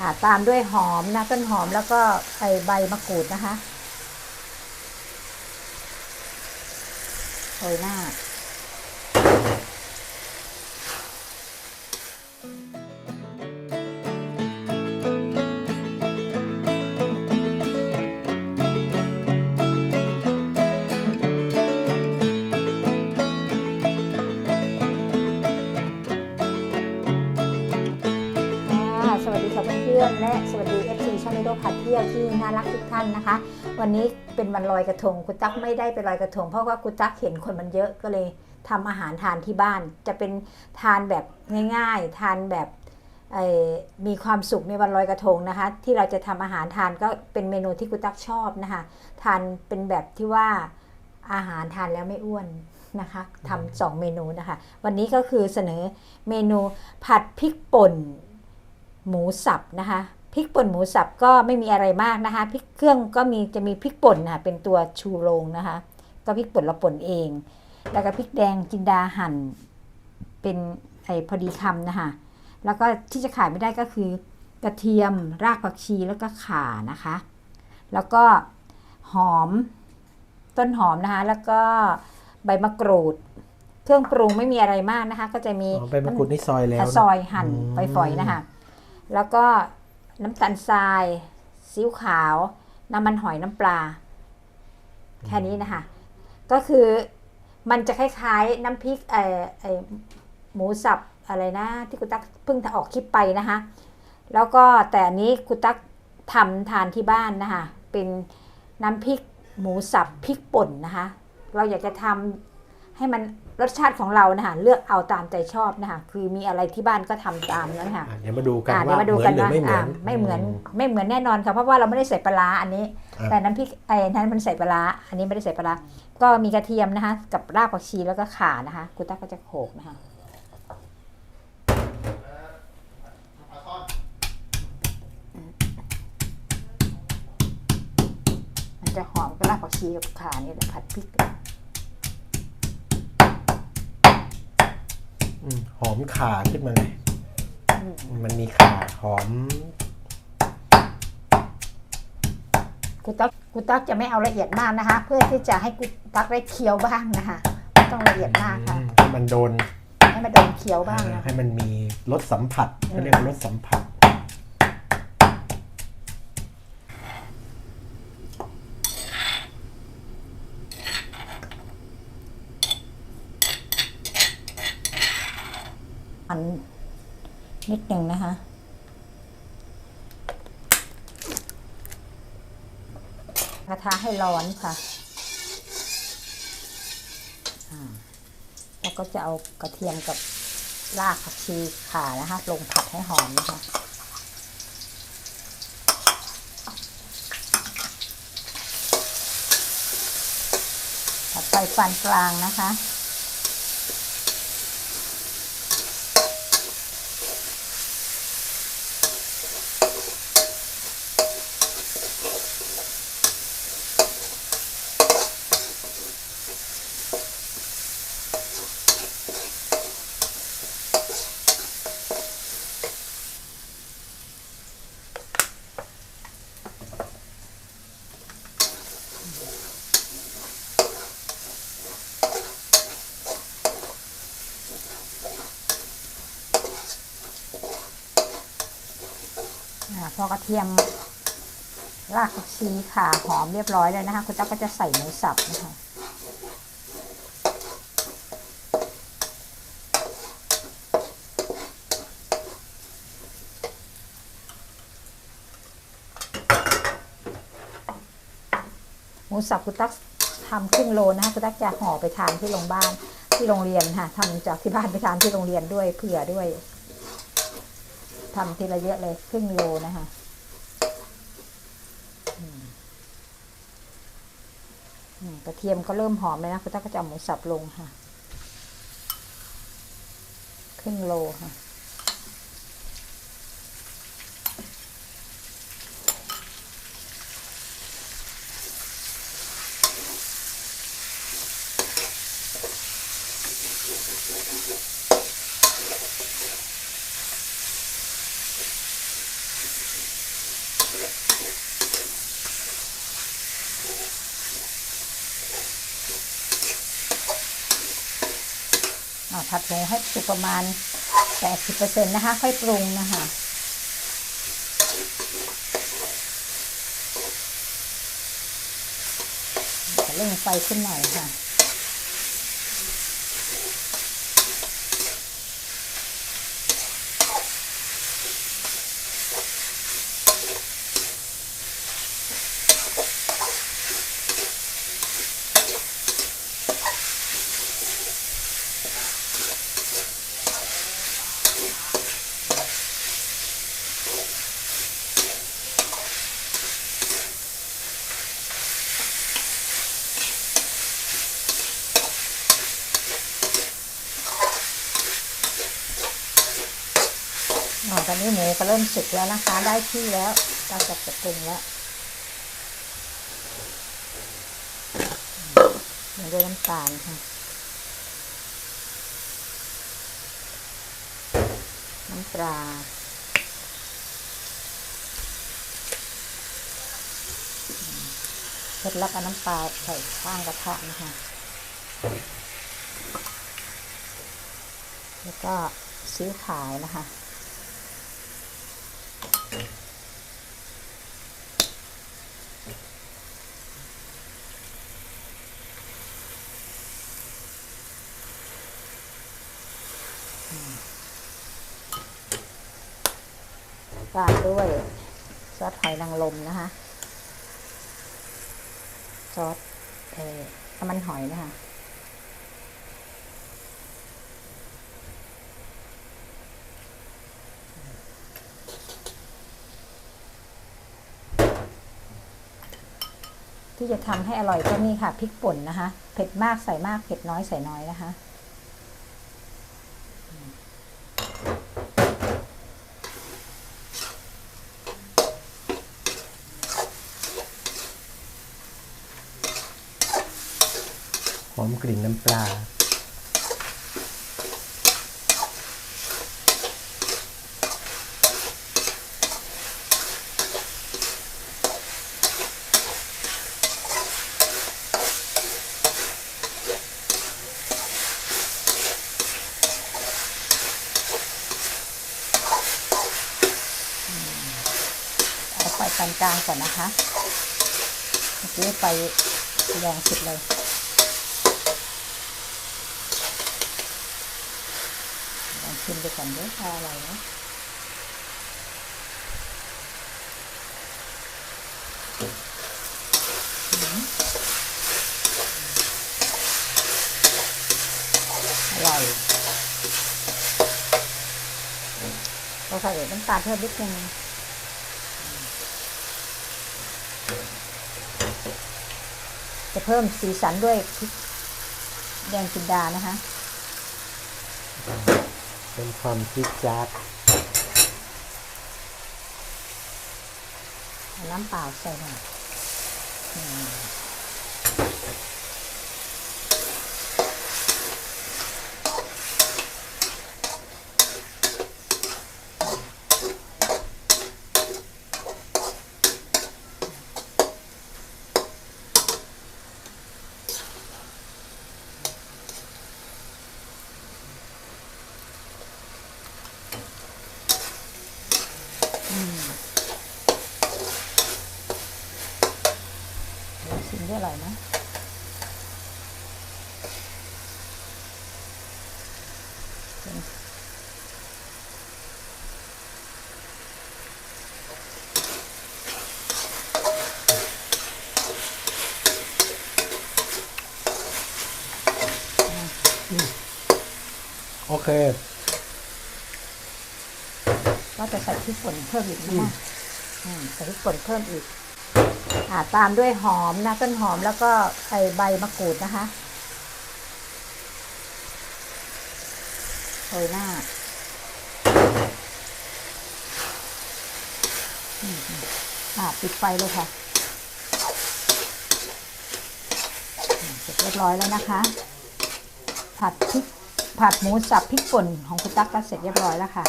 ค่ะตามด้วยหอมนะต้นหอมแล้วก็ไอใบมะกรูดนะคะโรยหน้า ที่ยวที่น่ารักทุกท่านนะคะ วันนี้เป็นวันลอยกระทงคุณตั๊กไม่ได้ไปลอยกระทง เพราะว่าคุณตั๊กเห็นคนมันเยอะก็เลยทำอาหารทานที่บ้าน จะเป็นทานแบบง่ายๆ ทานแบบมีความสุขในวันลอยกระทงนะคะ ที่เราจะทำอาหารทานก็เป็นเมนูที่คุณตั๊กชอบนะคะ ทานเป็นแบบที่ว่าอาหารทานแล้วไม่อ้วนนะคะทำสองเมนูนะคะ วันนี้ก็คือเสนอเมนูผัดพริกป่นหมูสับนะคะ พริกป่นหมูสับก็ไม่มีอะไรมากนะคะพริกเครื่องก็มีจะมีพริกป่นนะคะเป็นตัวชูโรงนะคะ ก็พริกป่นเราป่นเอง แล้วก็พริกแดงจินดาหั่นเป็นไอพอดีคำนะคะแล้วก็ที่จะขายไม่ได้ก็คือกระเทียมรากผักชีแล้วก็ข่านะคะ แล้วก็หอมต้นหอมนะคะ แล้วก็ใบมะกรูด เครื่องปรุงไม่มีอะไรมากนะคะ ก็จะมีอ๋อใบมะกรูดนี่ซอยแล้วอะนะซอยหั่นอืมไปฝอยๆนะคะ แล้วก็ น้ำตาลทรายซีอิ๊วขาว น้ำมันหอยน้ำปลา แค่นี้นะคะ ก็คือมันจะคล้ายๆ น้ำพริกไอไอหมูสับอะไรนะที่กุณตั๊กเพิ่งออกคลิปไปนะคะ แล้วก็แต่อันนี้กุณตั๊กทำทานที่บ้านนะคะ เป็นน้ำพริกหมูสับพริกป่นนะคะ เราอยากจะทำให้มัน รสชาติของเรานะคะเลือกเอาตามใจชอบนะคะคือมีอะไรที่บ้านก็ทำตามนั้นค่ะอะเดี๋ยวมาดูกันอะเดี๋ยวว่ามาดูเหมืกัอนนหรือนะไม่เหมืออะนไม่เหมือนมไม่เหมือนแน่นอนค่ะเพราะว่าเราไม่ได้ใส่ปลาร้าอันนี้อะแต่น้ำพริกไอ้นั้นมันใส่ปลาร้าอันนี้ไม่ได้ใส่ปลาร้าก็มีกระเทียมนะคะ กับรากผักชีแล้วก็ข่านะคะกุต้าก็จะโขลกนะคะมันจะหอมกับรากผักชีกับข่านี่แหละผัดพริก หอมข่าขึ้นมาเลย มันมีข่าหอมกุตักกุตักจะไม่เอาละเอียดมากนะคะ เพื่อที่จะให้กุตักได้เคี้ยวบ้างนะคะไม่ต้องละเอียดมากค่ะอืมให้มันโดน ให้มันโดนเคี้ยวบ้างนะให้มันมีรสสัมผัสอืมเขาเรียกว่ารสสัมผัส อันนิดหนึ่งนะคะ กระทะ ให้ร้อนค่ะอ่าแล้วก็จะเอากระเทียมกับรากผักชีข่านะคะลงผัดให้หอมนะคะผัดไฟปานกลางนะคะ พอกระเทียมรากผักชีข่าหอมเรียบร้อยแล้วนะคะ คุณตั๊กก็จะใส่หมูสับนะคะหมูสับคุณตั๊กทำครึ่งโลนะคะคุณตั๊กจะห่อไปทานที่โรงบ้านที่โรงเรียนค่ะทำจากที่บ้านไปทานที่โรงเรียนด้วยเผื่อด้วยทำทีละเยอะเลยครึ่งโลนะคะอืมอืม กระเทียมก็เริ่มหอมเลยนะคุณต้าก็จะเอาหมูสับลงค่ะ ครึ่งโลค่ะ ผัดหมูให้สุกประมาณ 80%นะคะ ค่อยปรุงนะคะจะเร่งไฟขึ้นหน่อยค่ะ ริ่มสุกแล้วนะคะ ได้ที่แล้ว เราจะจะปรุงแล้วเดี๋ยวด้วยน้ำตาลค่ะ น้ำปลาเสร็จแล้วก็น้ำปลาใส่ข้างกระทะนะคะ แล้วก็ซื้อขายนะคะ ตามด้วยซอสหอยนางรมนะคะ ซอสเอ่อน้ำมันหอยนะคะที่จะทำให้อร่อยก็นี่ค่ะพริกป่นนะคะ เผ็ดมากใส่มาก เผ็ดน้อยใส่น้อยนะคะ อมกลิ่นน้ำปลา เอาไฟปานกลางก่อนนะคะเมื่อกี้ไฟแรงสุดเลย ลอง ชิมดูก่อนด้วยว่าอร่อยนะอืมอร่อยเราใส่น้ำตาลเพิ่มนิดนึงจะเพิ่มสีสันด้วยพริกแดงจินดานะคะ เป็นความคิดจัดน้ำเปล่าใส่หน่อยอืมลองชิมด้วยอร่อยนะเป็น โอเค ก็จะใส่พริกป่นเพิ่มอีกนะคะอืมใส่พริกป่นเพิ่มอีก อ่าตามด้วยหอมนะต้นหอมแล้วก็ไอใบมะกรูดนะคะโรยหน้าอืมอ่าปิดไฟเลยค่ะอืมเสร็จเรียบร้อยแล้วนะคะ ผัดพริก ผัดหมูสับพริกป่นของคุณตั๊กก็เสร็จเรียบร้อยแล้วค่ะ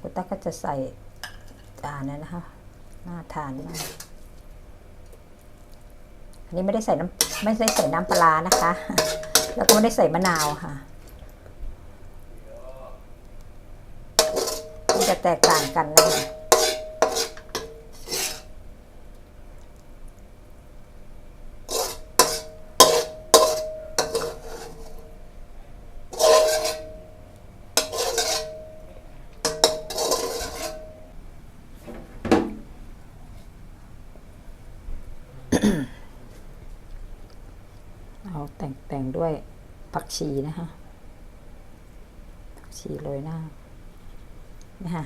คุณตั๊กก็จะใส่จานนั้นนะคะ น่าทานมาก อันนี้ไม่ได้ใส่น้ำไม่ได้ใส่น้ำปลานะคะ แล้วก็ไม่ได้ใส่มะนาวค่ะมันจะแตกต่างกันนะคะ เอาแต่งแต่งด้วยผัก ชีนะคะผักชีโรยหน้านะคะ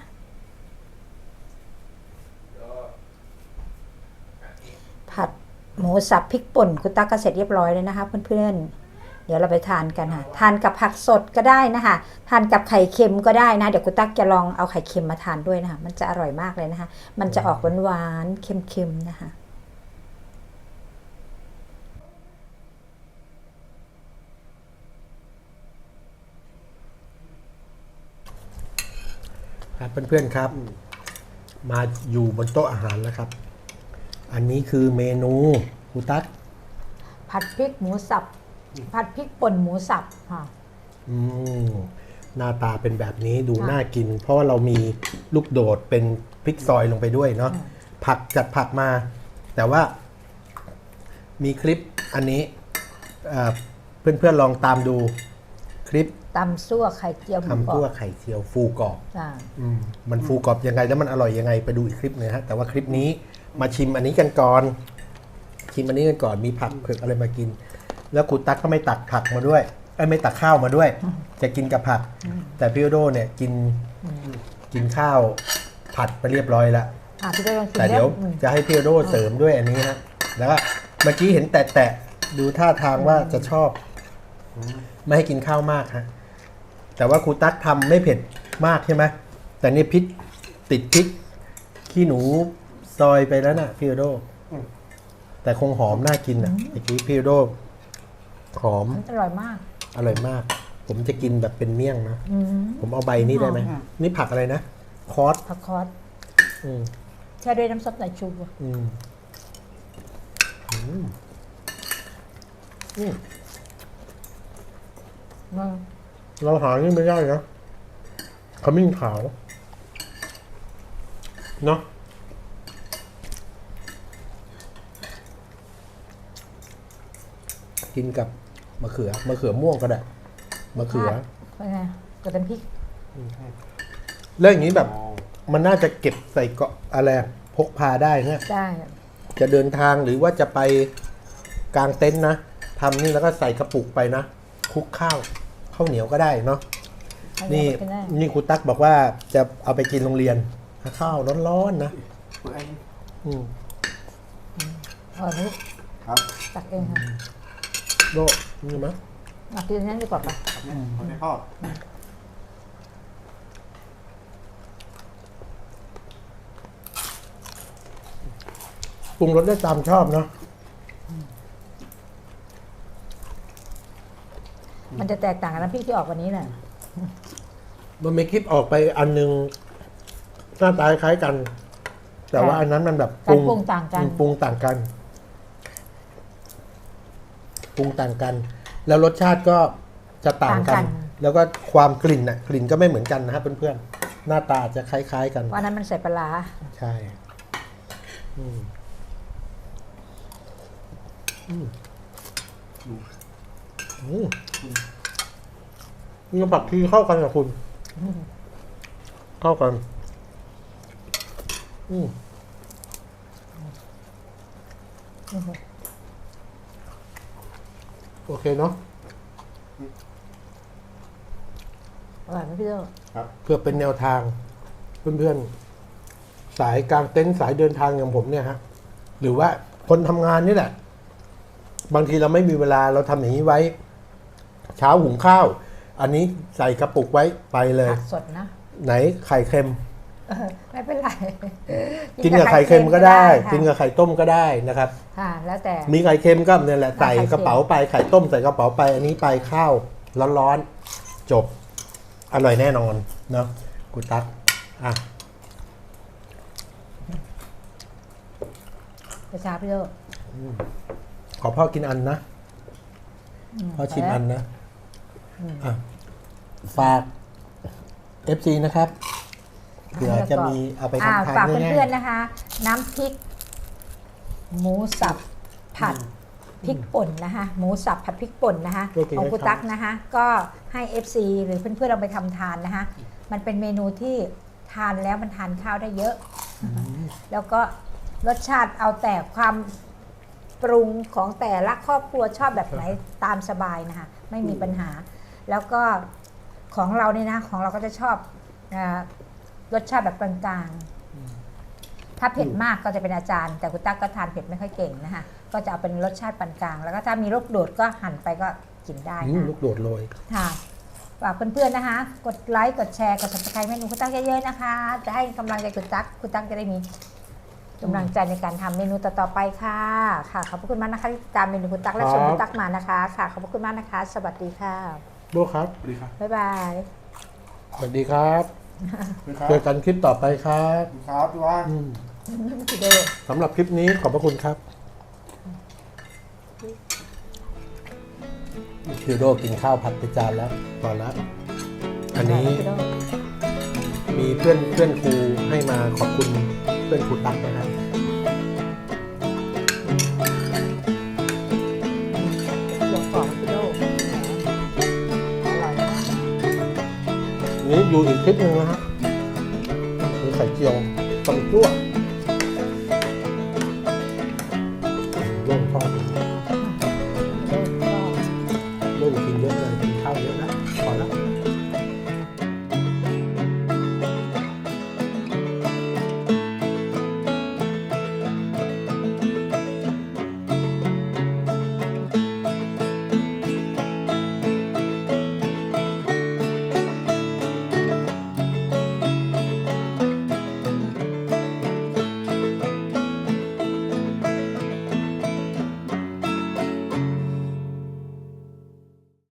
ผัดหมูสับพริกป่นคุณตั๊กก็เสร็จเรียบร้อยเลยนะคะเพื่อนๆ เดี๋ยวเราไปทานกันค่ะ ทานกับผักสดก็ได้นะคะทานกับไข่เค็มก็ได้นะ เดี๋ยวคุณตั๊กจะลองเอาไข่เค็มมาทานด้วยนะคะ มันจะอร่อยมากเลยนะคะ มันจะออกหวานๆเค็มๆนะคะ ครับเพื่อนๆครับ มาอยู่บนโต๊ะอาหารแล้วครับ อันนี้คือเมนูครูตั๊กผัดพริกหมูสับ ผัดพริกป่นหมูสับค่ะอืมหน้าตาเป็นแบบนี้ดูค่ะน่ากิน เพราะว่าเรามีลูกโดดเป็นพริกซอยลงไปด้วยเนาะอืมผักจัดผักมา แต่ว่า มีคลิปอันนี้เอ่อเพื่อนๆลองตามดู คลิปตำซั่วไข่เจียวหมูกรทำอตัวบไข่เจียวฟูกรอบจ้าอืมมันฟูกรอบยังไงแล้วมันอร่อยยังไงไปดูอีกคลิปหนึงนะฮะแต่ว่าคลิปนี้มาชิมอันนี้กันก่อนชิมอันนี้กันก่อนมีผักเผือกอะไรมากิน แล้วครูตั๊กก็ไม่ตักผักมาด้วยเอ้ยไม่ตักข้าวมาด้วย จะกินกับผัก แต่พี่โอโดเนี่ยกินกินข้าวผัดไปเรียบร้อยแล้ว อะพี่ได้ลองชิมแต่เดี๋ยวอืมจะให้พี่โอโดเสริมด้วยอันนี้ฮะแล้วก็เมื่อกี้เห็นแตะๆดูท่าทางว่าจะชอบ ไม่ให้กินข้าวมากฮะแต่ว่าครูตั๊กทำไม่เผ็ดมากใช่ไหมแต่นี่พริกติดพริก ขี้หนูซอยไปแล้วน่ะพี่โอโดแต่คงหอมน่ากินอะเมื่อกี้พี่โอโดหอมอร่อยมาก อร่อยมาก ผมจะกินแบบเป็นเมี่ยงนะ อืมผมเอาใบนี้ได้ไหมหอมนี่ผักอะไรนะ คอสผักคอสอืม แช่ด้วยน้ำซุปไก่ชูอืมอืมอืมอืม เราหานี่ไม่ได้นะขมิ้นขาว เนาะกินกับมะเขือมะเขือม่วงก็ได้มะเขือเป็นไงกับเป็นพริกเรื่องอย่างนี้แบบ มันน่าจะเก็บใส่เกาะอะไรพกพาได้เนี่ยได้จะเดินทางหรือว่าจะไปกลางเต็นท์นะทำนี่แล้วก็ใส่กระปุกไปนะคลุกข้าว ข้าวเหนียวก็ได้เนาะเอานี่ไปได้นี่ครูตั๊กบอกว่าจะเอาไปกินโรงเรียน ข้าวร้อนๆนะอืมเอาอันนี้ครับตักเองค่ะโลนี่มั้ยเอากินอันนั้นดีกว่าปะคนไม่ทอดปรุงรสได้ตามชอบเนาะ มันจะแตกต่างกับน้ำพริกที่ออกวันนี้แหละมันมีคลิปออกไปอันหนึงหน้าตาคล้ายกัน แต่ว่าอันนั้นมันแบบการปรุงต่างกันอืมปรุงต่างกันปรุงต่างกัน แล้วรสชาติก็จะต่างกันต่างกัน แล้วก็ความกลิ่นน่ะกลิ่นก็ไม่เหมือนกันนะครับเพื่อนๆหน้าตาจะคล้าย ๆ กันวันนั้นมันใส่ปลาร้าใช่อืม อืมอืมนี่ผักทีเข้ากันกับคุณ เข้ากันอืมโอเคเนาะอร่อยไหมพี่โดเพื่อเป็นแนวทาง เพื่อนๆ สายกลางเต็นท์สายเดินทางอย่างผมเนี่ยฮะ หรือว่าคนทำงานนี่แหละ บางทีเราไม่มีเวลาเราทำอย่างนี้ไว้ เช้าหุงข้าว อันนี้ใส่กระปุกไว้ไปเลย ผักสดนะไหนไข่เค็ม เออไม่เป็นไรกินกับไข่เค็มก็ได้ค่ะกินกับไข่ต้มก็ได้นะครับ ค่ะ แล้วแต่ มีไข่เค็มก็เนี่ยแหละอ่าใส่ไข่เค็มกระเป๋าไปไข่ต้มใส่กระเป๋าไป อันนี้ไปข้าวร้อนๆจบ อร่อยแน่นอนเนาะกูตักอะประชาพี่โดขอพ่อกินอันนะพ่อชิมอันนะ อะฝาก FC นะครับเผื่อจะมีเอาไปอ่าทำทานฝากง่ายเพื่อนๆนะคะ น้ำพริก หมูสับผัดพริกป่นนะคะ หมูสับผัดพริกป่นนะคะของกุตักนะคะ ก็ให้ FC หรือเพื่อนๆเราไปทำทานนะคะ มันเป็นเมนูที่ทานแล้วมันทานข้าวได้เยอะแล้วก็รสชาติเอาแต่ความปรุงของแต่ละครอบครัวชอบแบบไหนตามสบายนะคะ ไม่มีปัญหา แล้วก็ของเราเนี่ยนะ ของเราก็จะชอบอารสชาติแบบกลางๆ ถ้าเผ็ดมากก็จะเป็นอาจารย์ แต่คุณตั๊กก็ทานเผ็ดไม่ค่อยเก่งนะคะก็จะเอาเป็นรสชาติปานกลาง แล้วก็ถ้ามีโรคโดดก็หั่นไปก็กินได้ๆอืมนะลูกโดดโรยค่ะฝากเพื่อนๆนะคะ กดไลค์ กดแชร์ กด subscribe เมนูคุณตั๊กเยอะๆนะคะ จะให้กำลังใจคุณตั๊กคุณตั๊กจะได้มีกำลังใจในการทำเมนูต่อๆไปค่ะ ค่ะ ขอบพระคุณมากนะคะที่ติดตามเมนูคุณตั๊กและชมครับคุณตั๊กมานะคะ ค่ะ ขอบพระคุณมากนะคะ สวัสดีค่ะ ดูครับ สวัสดีครับบ๊ายบาย สวัสดีครับ สวัสดีครับเจอกันคลิปต่อไปครับครับพี่ว่านอืมพี่โดสำหรับคลิปนี้ขอบพระคุณครับคิวโดกินข้าวผัดไปจานแล้วพอแล้วอันนี้พี่โดมีเพื่อนเพื่อนครูให้มาขอบคุณเพื่อนครูตั๊กนะครับ นี้อยู่อีกคลิปหนึ่งนะฮะมีไข่เจียวตำจั่ว